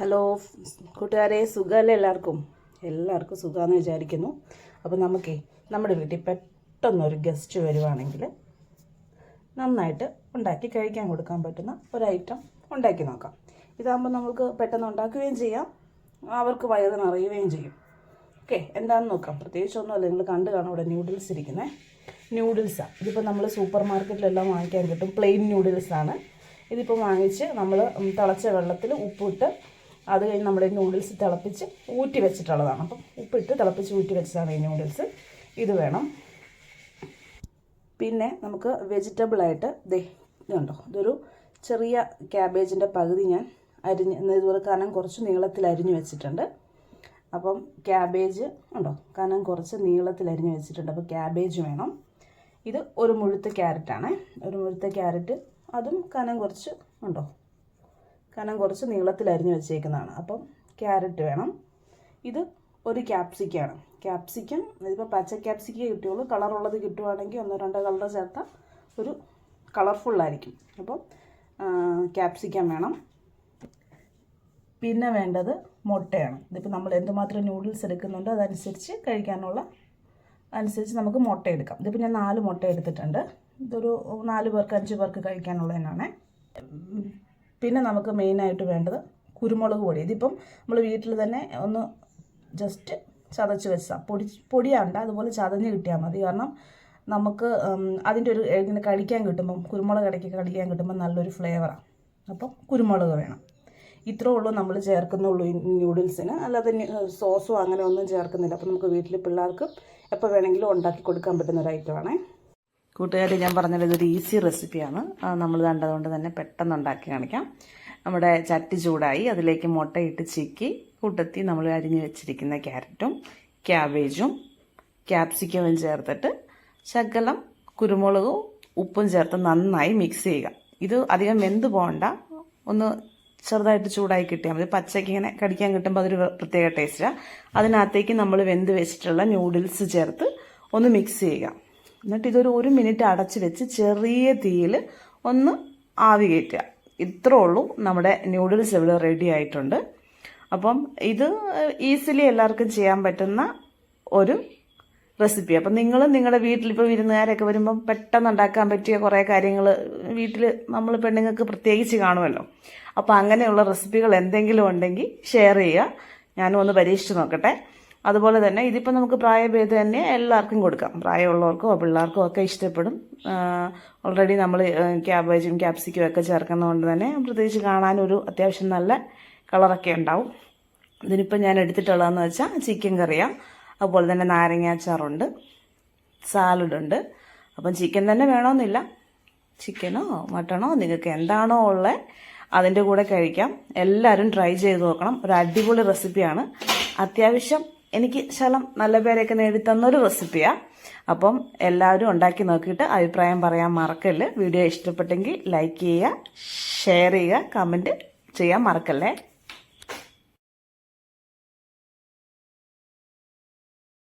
Hello കൂട്ടുകാരെ സുഖമല്ലേ എല്ലാവർക്കും? എല്ലാവർക്കും സുഖമാണെന്ന് വിചാരിക്കുന്നു. അപ്പോൾ നമുക്കേ നമ്മുടെ വീട്ടിൽ പെട്ടെന്നൊരു ഗസ്റ്റ് വരുവാണെങ്കിൽ നന്നായിട്ട് ഉണ്ടാക്കി കഴിക്കാൻ കൊടുക്കാൻ പറ്റുന്ന ഒരു ഐറ്റം ഉണ്ടാക്കി നോക്കാം. ഇതാകുമ്പോൾ നമുക്ക് പെട്ടെന്ന് ഉണ്ടാക്കുകയും ചെയ്യാം. അവർക്ക് വയറ് നിറയുകയും ചെയ്യും. ഓക്കെ എന്താണെന്ന് നോക്കാം. പ്രത്യേകിച്ചൊന്നുമല്ല നിങ്ങൾ കണ്ടു കാണാം ഇവിടെ ന്യൂഡിൽസ് ഇരിക്കുന്നത് ന്യൂഡിൽസാണ് ഇതിപ്പോൾ നമ്മൾ സൂപ്പർ മാർക്കറ്റിലെല്ലാം വാങ്ങിക്കാൻ കിട്ടും. പ്ലെയിൻ ന്യൂഡിൽസാണ് ഇതിപ്പോൾ വാങ്ങിച്ച് നമ്മൾ തിളച്ച വെള്ളത്തിൽ ഉപ്പിട്ട് അത് കഴിഞ്ഞ് നമ്മൾ നൂഡിൽസ് തിളപ്പിച്ച് ഊറ്റി വെച്ചിട്ടുള്ളതാണ്. അപ്പം ഉപ്പിട്ട് തിളപ്പിച്ച് ഊറ്റി വെച്ചതാണ് ഈ നൂഡിൽസ് ഇത് വേണം. പിന്നെ നമുക്ക് വെജിറ്റബിളായിട്ട് ദേ ഇതുണ്ടോ? ഇതൊരു ചെറിയ ക്യാബേജിന്റെ പകുതി ഞാൻ അരിഞ്ഞ് ഇതുപോലെ കനം കുറച്ച് നീളത്തിൽ അരിഞ്ഞ് വെച്ചിട്ടുണ്ട്. അപ്പം ക്യാബേജ് ഉണ്ടോ? കനം കുറച്ച് നീളത്തിൽ അരിഞ്ഞ് വെച്ചിട്ടുണ്ട്. അപ്പോൾ ക്യാബേജ് വേണം. ഇത് ഒരു മുഴുത്ത ക്യാരറ്റാണ് ഒരു മുഴുത്ത ക്യാരറ്റ് അതും കനം കുറച്ച് ഉണ്ടോ? കനം കുറച്ച് നീളത്തിൽ അരിഞ്ഞ് വെച്ചേക്കുന്നതാണ്. അപ്പം ക്യാരറ്റ് വേണം. ഇത് ഒരു ക്യാപ്സിക്കാണ് ക്യാപ്സിക്കം ഇതിപ്പോൾ പച്ച ക്യാപ്സിക്കേ കിട്ടുള്ളൂ കളറുള്ളത് കിട്ടുവാണെങ്കിൽ ഒന്നോ രണ്ടോ കളർ ചേർത്താൽ ഒരു കളർഫുള്ളായിരിക്കും അപ്പം ക്യാപ്സിക്കം വേണം. പിന്നെ വേണ്ടത് മുട്ടയാണ്. ഇതിപ്പോൾ നമ്മൾ എന്തുമാത്രം നൂഡിൽസ് എടുക്കുന്നുണ്ടോ അതനുസരിച്ച് കഴിക്കാനുള്ള അനുസരിച്ച് നമുക്ക് മുട്ട എടുക്കാം. ഇതിപ്പോൾ ഞാൻ നാല് മുട്ട എടുത്തിട്ടുണ്ട്. ഇതൊരു നാല് പേർക്ക് അഞ്ച് പേർക്ക് കഴിക്കാനുള്ളതിനാണ്. പിന്നെ നമുക്ക് മെയിനായിട്ട് വേണ്ടത് കുരുമുളക് പൊടി. ഇതിപ്പം നമ്മൾ വീട്ടിൽ തന്നെ ഒന്ന് ജസ്റ്റ് ചതച്ച് വെച്ചാൽ പൊടി പൊടിയാണ്ട അതുപോലെ ചതഞ്ഞ് കിട്ടിയാൽ മതി. കാരണം നമുക്ക് അതിന്റെ ഒരു ഇങ്ങനെ കടിക്കാൻ കിട്ടുമ്പം കുരുമുളക് ഇടയ്ക്ക് കടിക്കാൻ കിട്ടുമ്പോൾ നല്ലൊരു ഫ്ലേവറാണ് അപ്പം കുരുമുളക് വേണം. ഇത്രേ ഉള്ളൂ നമ്മൾ ചേർക്കുന്നുള്ളൂ ന്യൂഡിൽസിന് അല്ലാതെ സോസോ അങ്ങനെ ഒന്നും ചേർക്കുന്നില്ല. അപ്പോൾ നമുക്ക് വീട്ടിൽ പിള്ളേർക്ക് എപ്പോൾ വേണമെങ്കിലും ഉണ്ടാക്കി കൊടുക്കാൻ പറ്റുന്ന ഒരു ഐറ്റമാണേ കൂട്ടുകാർ ഞാൻ പറഞ്ഞത് ഇതൊരു ഈസി റെസിപ്പിയാണ് നമ്മൾ കണ്ടതുകൊണ്ട് തന്നെ പെട്ടെന്ന് ഉണ്ടാക്കി കാണിക്കാം. നമ്മുടെ ചട്ടി ചൂടായി അതിലേക്ക് മുട്ടയിട്ട് ചിക്കി കൂട്ടത്തി നമ്മൾ അരിഞ്ഞു വെച്ചിരിക്കുന്ന ക്യാരറ്റും ക്യാബേജും ക്യാപ്സിക്കവും ചേർത്തിട്ട് ശകലം കുരുമുളകും ഉപ്പും ചേർത്ത് നന്നായി മിക്സ് ചെയ്യുക. ഇത് അധികം വെന്ത് പോകണ്ട. ഒന്ന് ചെറുതായിട്ട് ചൂടായി കിട്ടിയാൽ മതി. പച്ചയ്ക്ക് ഇങ്ങനെ കടിക്കാൻ കിട്ടുമ്പോൾ അതൊരു പ്രത്യേക ടേസ്റ്റാണ് അതിനകത്തേക്ക് നമ്മൾ വെന്ത് വെച്ചിട്ടുള്ള ന്യൂഡിൽസ് ചേർത്ത് ഒന്ന് മിക്സ് ചെയ്യുക. എന്നിട്ട് ഇതൊരു ഒരു മിനിറ്റ് അടച്ച് വെച്ച് ചെറിയ തീയിൽ ഒന്ന് ആവി കയറ്റുക. ഇത്രേ ഉള്ളൂ നമ്മുടെ ന്യൂഡിൽസ് ഇവിടെ റെഡി ആയിട്ടുണ്ട്. അപ്പം ഇത് ഈസിലി എല്ലാവർക്കും ചെയ്യാൻ പറ്റുന്ന ഒരു റെസിപ്പി അപ്പം നിങ്ങൾ നിങ്ങളുടെ വീട്ടിലിപ്പോൾ വിരുന്നുകാരൊക്കെ വരുമ്പം പെട്ടെന്ന് ഉണ്ടാക്കാൻ പറ്റിയ കുറേ കാര്യങ്ങൾ വീട്ടിൽ നമ്മൾ പെണ്ണുങ്ങൾക്ക് പ്രത്യേകിച്ച് കാണുമല്ലോ. അപ്പോൾ അങ്ങനെയുള്ള റെസിപ്പികൾ എന്തെങ്കിലും ഉണ്ടെങ്കിൽ ഷെയർ ചെയ്യുക. ഞാനും ഒന്ന് പരീക്ഷിച്ച് നോക്കട്ടെ. അതുപോലെ തന്നെ ഇതിപ്പോൾ നമുക്ക് പ്രായഭേദം തന്നെ എല്ലാവർക്കും കൊടുക്കാം. പ്രായമുള്ളവർക്കോ പിള്ളേർക്കോ ഒക്കെ ഇഷ്ടപ്പെടും. ഓൾറെഡി നമ്മൾ ക്യാബേജും ക്യാപ്സിക്കും ഒക്കെ ചേർക്കുന്നതുകൊണ്ട് തന്നെ പ്രത്യേകിച്ച് കാണാനൊരു അത്യാവശ്യം നല്ല കളറൊക്കെ ഉണ്ടാവും. ഇതിനിപ്പോൾ ഞാൻ എടുത്തിട്ടുള്ളതെന്ന് വെച്ചാൽ ചിക്കൻ കറിയാണ് അതുപോലെ തന്നെ നാരങ്ങാച്ചാറുണ്ട് സാലഡുണ്ട് അപ്പം ചിക്കൻ തന്നെ വേണമെന്നില്ല ചിക്കനോ മട്ടണോ നിങ്ങൾക്ക് എന്താണോ ഉള്ളത് അതിന്റെ കൂടെ കഴിക്കാം. എല്ലാവരും ട്രൈ ചെയ്ത് നോക്കണം. ഒരു അടിപൊളി റെസിപ്പിയാണ് അത്യാവശ്യം എനിക്ക് ശലം നല്ല പേരെയൊക്കെ നേടിത്തന്നൊരു റെസിപ്പിയാണ് അപ്പം എല്ലാവരും ഉണ്ടാക്കി നോക്കിയിട്ട് അഭിപ്രായം പറയാൻ മറക്കല്ല്. വീഡിയോ ഇഷ്ടപ്പെട്ടെങ്കിൽ ലൈക്ക് ചെയ്യുക ഷെയർ ചെയ്യുക കമന്റ് ചെയ്യാൻ മറക്കല്ലേ?